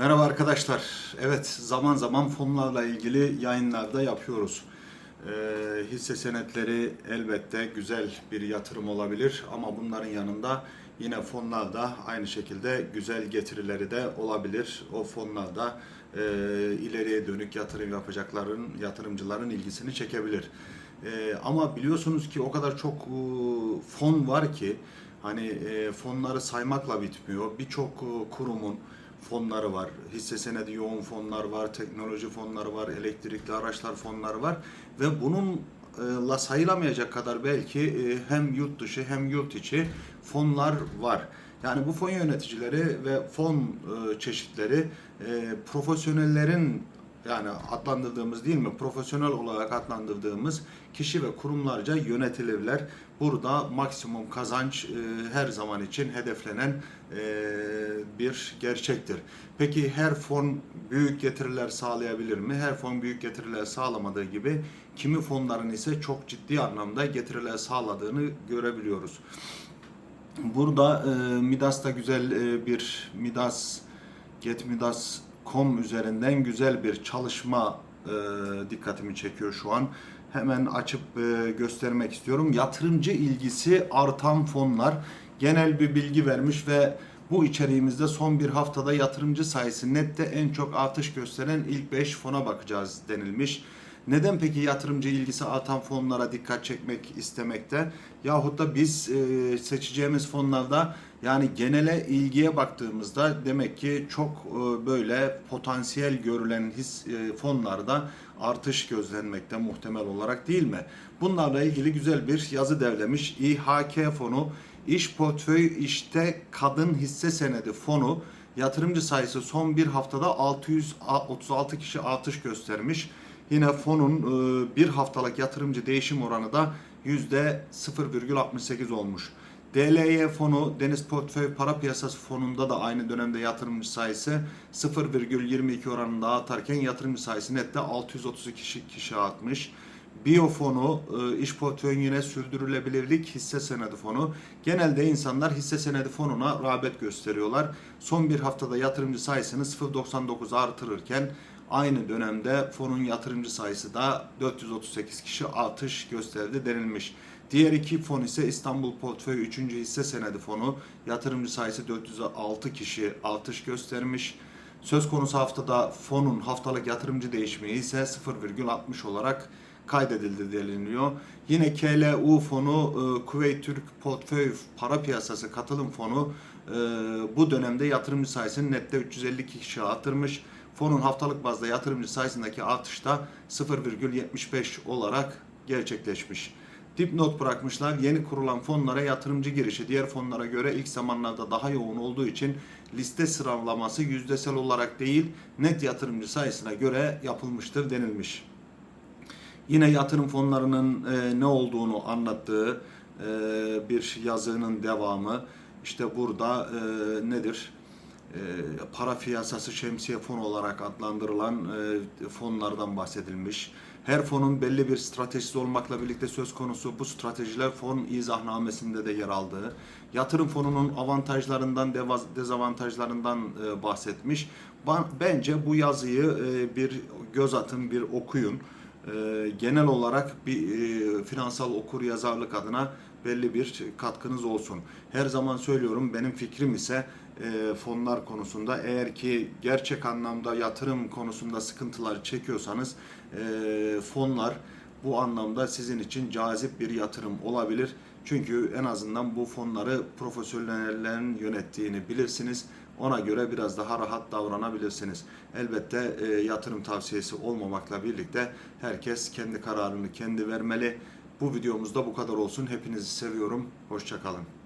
Merhaba arkadaşlar. Evet zaman zaman fonlarla ilgili yayınlarda yapıyoruz. Ee, hisse senetleri elbette güzel bir yatırım olabilir ama bunların yanında yine fonlar da aynı şekilde güzel getirileri de olabilir. O fonlar da e, ileriye dönük yatırım yapacakların, yatırımcıların ilgisini çekebilir. E, ama biliyorsunuz ki o kadar çok e, fon var ki hani e, fonları saymakla bitmiyor. Birçok e, kurumun fonları var. Hisse senedi yoğun fonlar var, teknoloji fonları var, elektrikli araçlar fonları var ve bununla sayılamayacak kadar belki e, hem yurt dışı hem yurt içi fonlar var. Yani bu fon yöneticileri ve fon e, çeşitleri e, profesyonellerin yani adlandırdığımız değil mi profesyonel olarak adlandırdığımız kişi ve kurumlarca yönetilirler. Burada maksimum kazanç e, her zaman için hedeflenen e, bir gerçektir. Peki her fon büyük getiriler sağlayabilir mi? Her fon büyük getiriler sağlamadığı gibi kimi fonların ise çok ciddi anlamda getiriler sağladığını görebiliyoruz. Burada e, Midas'ta güzel e, bir Midas getmidas.com üzerinden güzel bir çalışma e, dikkatimi çekiyor şu an. Hemen açıp e, göstermek istiyorum. Yatırımcı ilgisi artan fonlar genel bir bilgi vermiş ve bu içeriğimizde son bir haftada yatırımcı sayısı nette en çok artış gösteren ilk 5 fona bakacağız denilmiş. Neden peki yatırımcı ilgisi artan fonlara dikkat çekmek istemekte? Yahut da biz e, seçeceğimiz fonlarda yani genele ilgiye baktığımızda demek ki çok e, böyle potansiyel görülen his e, fonlarda artış gözlenmekte muhtemel olarak değil mi? Bunlarla ilgili güzel bir yazı derlemiş. İHK fonu İş portföy işte kadın hisse senedi fonu yatırımcı sayısı son bir haftada 636 kişi artış göstermiş. Yine fonun e, bir haftalık yatırımcı değişim oranı da %0,68 olmuş. DLY fonu Deniz Portföy Para Piyasası fonunda da aynı dönemde yatırımcı sayısı 0,22 oranında artarken yatırımcı sayısı nette 632 kişi, kişi artmış. Biyo fonu, e, iş portföyün yine sürdürülebilirlik hisse senedi fonu. Genelde insanlar hisse senedi fonuna rağbet gösteriyorlar. Son bir haftada yatırımcı sayısını 0.99 artırırken aynı dönemde fonun yatırımcı sayısı da 438 kişi artış gösterdi denilmiş. Diğer iki fon ise İstanbul Portföy 3. hisse senedi fonu yatırımcı sayısı 406 kişi artış göstermiş. Söz konusu haftada fonun haftalık yatırımcı değişimi ise 0,60 olarak kaydedildi deniliyor. Yine KLU fonu e, Kuveyt Türk Portföy Para Piyasası Katılım Fonu e, bu dönemde yatırımcı sayısını nette 352 kişi artırmış. Fonun haftalık bazda yatırımcı sayısındaki artış da 0,75 olarak gerçekleşmiş. Dipnot bırakmışlar. Yeni kurulan fonlara yatırımcı girişi diğer fonlara göre ilk zamanlarda daha yoğun olduğu için liste sıralaması yüzdesel olarak değil net yatırımcı sayısına göre yapılmıştır denilmiş. Yine yatırım fonlarının e, ne olduğunu anlattığı e, bir yazının devamı. İşte burada e, nedir? E, para piyasası şemsiye fon olarak adlandırılan e, fonlardan bahsedilmiş. Her fonun belli bir stratejisi olmakla birlikte söz konusu bu stratejiler fon izahnamesinde de yer aldığı, yatırım fonunun avantajlarından, dezavantajlarından e, bahsetmiş. Ba- Bence bu yazıyı bir göz atın, bir okuyun. E, genel olarak bir e, finansal okur yazarlık adına belli bir katkınız olsun. Her zaman söylüyorum benim fikrim ise e, fonlar konusunda eğer ki gerçek anlamda yatırım konusunda sıkıntılar çekiyorsanız e, fonlar bu anlamda sizin için cazip bir yatırım olabilir. Çünkü en azından bu fonları profesyonellerin yönettiğini bilirsiniz. Ona göre biraz daha rahat davranabilirsiniz. Elbette e, yatırım tavsiyesi olmamakla birlikte herkes kendi kararını kendi vermeli. Bu videomuzda bu kadar olsun. Hepinizi seviyorum. Hoşçakalın.